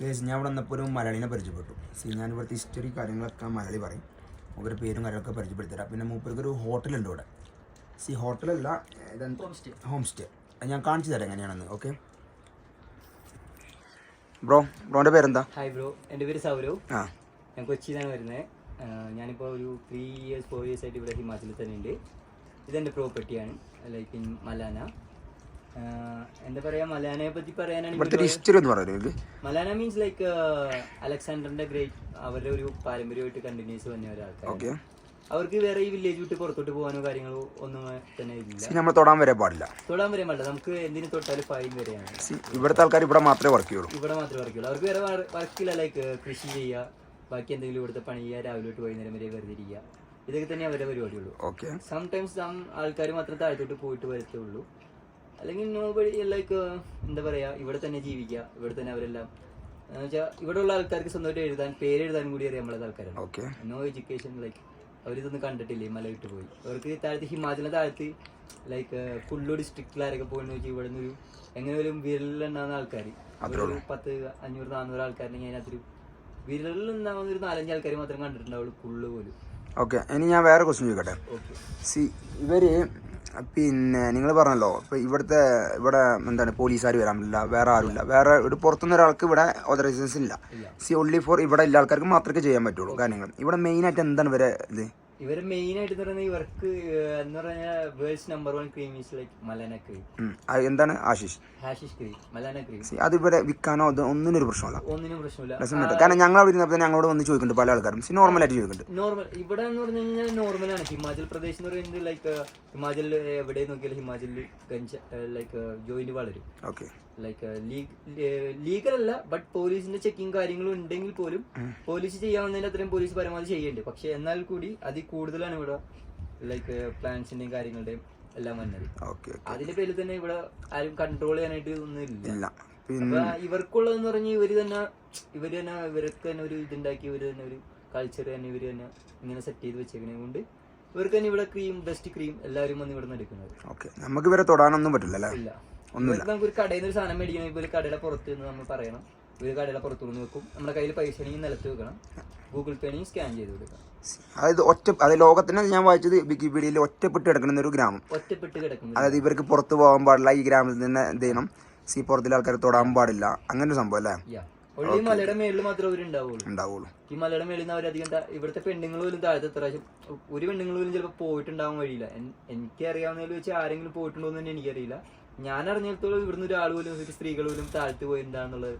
Guys ഞാൻ ഇവിടെ വന്നപ്പോൾ ഒരു മലയാളിനെ പരിചയപ്പെട്ടു. സി ഞാൻ ഇവിടുത്തെ ഹിസ്റ്ററി കാര്യങ്ങളൊക്കെ മലയാളി പറയും. മൂപ്പര് പേരും കാര്യങ്ങളൊക്കെ പരിചയപ്പെടുത്തരാം. പിന്നെ മൂപ്പർക്ക് ഒരു ഹോട്ടലുണ്ട് ഇവിടെ. സി ഹോട്ടലല്ല ഹോം സ്റ്റേ ഞാൻ കാണിച്ചു തരാം എങ്ങനെയാണെന്ന് ഓക്കെ ബ്രോ ബ്രോന്റെ പേരെന്താ? ഹായ് ബ്രോ എന്റെ പേര് സൗരവ്. ആ. ഞാൻ കൊച്ചിയിലാണ് വരുന്നത്. ഞാനിപ്പോൾ ഒരു ത്രീ ഇയേഴ്സ് ഫോർ ഇയേഴ്സ് ആയിട്ട് ഇവിടെ ഹിമാചലിൽ തന്നെ ഉണ്ട് ഇതെന്റെ പ്രോപ്പർട്ടിയാണ് ലൈക്ക് ഇൻ മലാന എന്താ പറയാ മലാനയെ പറ്റി പറയാനാണ് ഹിസ്റ്ററി ഒന്ന് മലാന മീൻസ് ലൈക്ക് അലക്സാണ്ടറിന്റെ ഗ്രേറ്റ് അവരുടെ ഒരു പാരമ്പര്യമായിട്ട് കണ്ടിന്യൂസ് വന്ന ഒരാൾക്കാർ അവർക്ക് വേറെ ഈ വില്ലേജ് വിട്ട് പുറത്തോട്ട് പോകാനോ കാര്യങ്ങളോ ഒന്നും തന്നെ ഇല്ല. നമ്മൾ തൊടാൻ വരെ പാടില്ല. തൊടാൻ വരെ പാടില്ല. നമുക്ക് എന്തിന് തൊട്ടാലും ഫൈൻ വരെയാണ്. ഇവിടുത്തെ ആൾക്കാർ ഇവിടെ മാത്രമേ വർക്ക് ചെയ്യുള്ളൂ. ഇവിടെ മാത്രമേ വർക്ക് ചെയ്യുള്ളൂ. അവർക്ക് വേറെ വർക്കില്ല ലൈക്ക് കൃഷി ചെയ്യുക ബാക്കി എന്തെങ്കിലും ഇവിടുത്തെ പണി ചെയ്യുക രാവിലെ തൊട്ട് വൈകുന്നേരം വരെ വെറുതെ ഇരിക്കുക. ഇതൊക്കെ തന്നെ അവരുടെ പരിപാടിയുള്ളൂ. ഓക്കെ സംടൈംസ് സം ആൾക്കാർ മാത്രം താഴത്തോട്ട് പോയിട്ട് വരത്തുള്ളൂ. അല്ലെങ്കിൽ നോബഡി ലൈക്ക് എന്താ പറയാ ഇവിടെ തന്നെ ജീവിക്കുക ഇവിടെ തന്നെ അവരെല്ലാം. എന്ന് വെച്ചാൽ ഇവിടെ ഉള്ള ആൾക്കാർക്ക് സ്വന്തമായിട്ട് എഴുതാൻ പേര് എഴുതാനും കൂടി അറിയാം നമ്മളെ ആൾക്കാരാണ്. ഓക്കെ നോ എഡ്യൂക്കേഷൻ ലൈക്ക് അവരിതൊന്നും കണ്ടിട്ടില്ലേ മല വിട്ട് പോയി. അവർക്ക് താഴത്ത് ഹിമാചലിന്റെ താഴത്ത് ലൈക്ക് കുള്ളു ഡിസ്ട്രിക്റ്റിൽ ആരൊക്കെ പോയെന്ന് വെച്ചാൽ ഇവിടെ നിന്നൊരു എങ്ങനെ ഒരു വിരലിലുണ്ടാകുന്ന ആൾക്കാർ ഒരു പത്ത് അഞ്ഞൂറ് നാനൂറ് ആൾക്കാരുണ്ടെങ്കിൽ അതിനകത്തൊരു വിരലിലുണ്ടാകുന്ന ഒരു നാലഞ്ച് ആൾക്കാർ മാത്രം കണ്ടിട്ടുണ്ടാവുള്ളൂ കുള്ളു പോലും. ഓക്കെ ഇനി ഞാൻ വേറെ ക്വസ്റ്റ്യൻ ചോദിക്കട്ടെ? ഓക്കെ സി ഇവർ പിന്നെ നിങ്ങൾ പറഞ്ഞല്ലോ ഇപ്പൊ ഇവിടുത്തെ ഇവിടെ എന്താണ് പോലീസുകാർ വരാൻ പറ്റില്ല വേറെ ആരുമില്ല. വേറെ ഒരു പുറത്തുനിന്ന് ഒരാൾക്ക് ഇവിടെ ഓതറൈസേഷൻ ഇല്ല. സി ഓൺലി ഫോർ ഇവിടെ എല്ലാ ആൾക്കാർക്കും മാത്രമേ ചെയ്യാൻ പറ്റുള്ളൂ കാര്യങ്ങൾ ഇവിടെ മെയിൻ ആയിട്ട് എന്താണ് വരെ ഇത്? ഇവർ മെയിൻ ആയിട്ട് പറയുന്നത് ഇവർക്ക് എന്ന് പറഞ്ഞാൽ world's number one cream is like Malana cream എന്താണ്? Hashish. Hashish cream Malana cream അത് ഇവിടെ വിൽക്കാനോ ഒന്നിനും ഒരു പ്രശ്നമല്ല? ഒന്നിനും പ്രശ്നമില്ല. കാരണം ഞങ്ങൾ അവിടെ ഇരുന്നപ്പോൾ ഞങ്ങളോട് വന്ന് ചോദിക്കുന്നുണ്ട് പല ആൾക്കാരും. നോർമൽ ആയിട്ട് ചോദിക്കുന്നുണ്ട്. നോർമൽ ഇവിടെ എന്ന് പറഞ്ഞു കഴിഞ്ഞാൽ നോർമലാണ് ഹിമാചൽ പ്രദേശ് എന്ന് പറയുന്നത് ലൈക്ക് ഹിമാചലിൽ എവിടെ നോക്കിയാലും ഹിമാചലിൽ ഗഞ്ച ലൈക്ക് ജോയിന്റ് വളരും. ഓക്കെ. ലൈക്ക് ലീഗൽ അല്ല ബട്ട് പോലീസിന്റെ ചെക്കിങ് കാര്യങ്ങളും ഉണ്ടെങ്കിൽ പോലും പോലീസ് ചെയ്യാവുന്നതിന്റെ അത്രയും പോലീസ് പരമാവധി ചെയ്യുന്നുണ്ട് പക്ഷെ എന്നാൽ കൂടി അതിൽ കൂടുതലാണ് ഇവിടെ ലൈക്ക് പ്ലാൻസിന്റെയും കാര്യങ്ങളുടെയും എല്ലാം വന്നത്. അതിന്റെ പേരിൽ തന്നെ ഇവിടെ ആരും കൺട്രോൾ ചെയ്യാനായിട്ട് ഒന്നും ഇല്ല. ഇവർക്കുള്ളതെന്ന് പറഞ്ഞാൽ ഇവർ തന്നെ ഇവർ തന്നെ ഇവർക്ക് തന്നെ ഒരു ഇതുണ്ടാക്കി ഇവർ തന്നെ ഒരു കൾച്ചർ തന്നെ ഇവർ തന്നെ ഇങ്ങനെ സെറ്റ് ചെയ്ത് വെച്ചേക്കണേ കൊണ്ട് ഇവർക്ക് തന്നെ ഇവിടെ ക്രീം ബെസ്റ്റ് ക്രീം എല്ലാവരും വന്ന് ഇവിടെ നിന്ന് എടുക്കുന്നത്. ഓക്കെ നമുക്ക് ഇവരെ തൊടാനൊന്നും പറ്റില്ല അല്ലേ ഇല്ല. ഒന്നുമില്ല. നമുക്ക് ഒരു കടയിൽ നിന്ന് ഒരു സാധനം മേടിക്കണം ഒരു കടയുടെ പുറത്ത് നിന്ന് നമ്മൾ പറയണം. ഒരു കടയുടെ പുറത്തു നിന്ന് വെക്കും. നമ്മുടെ കയ്യിൽ പൈസ ആണെങ്കിൽ നിലത്ത് വെക്കണം. ഗൂഗിൾ പേ ആണെങ്കിൽ സ്കാൻ ചെയ്ത് കൊടുക്കണം. അതായത് ഒറ്റ അത് ലോകത്തിന് ഞാൻ വായിച്ചത് വിക്കിപീഡിയയിൽ ഒറ്റപ്പെട്ട് കിടക്കുന്ന ഒരു ഗ്രാമം. ഒറ്റപ്പെട്ട് കിടക്കുന്നു അതായത് ഇവർക്ക് പുറത്ത് പോകാൻ പാടില്ല ഈ ഗ്രാമത്തിൽ തന്നെ എന്ത് ചെയ്യണം? സി പുറത്തിലെ ആൾക്കാർ തൊടാൻ പാടില്ല. അങ്ങനെ ഒരു സംഭവം അല്ലേ? ഉള്ളി മലയുടെ മേളിൽ മാത്രമേ അവരുണ്ടാവുള്ളൂ ഉണ്ടാവുള്ളൂ. ഈ മലയുടെ മേളിൽ നിന്ന് അവരധികം ഇവിടുത്തെ പെണ്ണുങ്ങൾ പോലും താഴത്തെ പ്രാവശ്യം ഒരു പെണ്ണുങ്ങൾ പോലും ചിലപ്പോൾ പോയിട്ടുണ്ടാവാൻ വഴിയില്ല. എനിക്ക് അറിയാവുന്നതിൽ വെച്ച് ആരെങ്കിലും പോയിട്ടുണ്ടോ എന്ന് തന്നെ എനിക്കറിയില്ല. ഞാൻ അറിഞ്ഞിടത്തോളം ഇവിടുന്ന് ഒരാൾ പോലും ഒരു സ്ത്രീകൾ പോലും താഴ്ത്തു പോയിട്ടുണ്ടാന്നുള്ളത്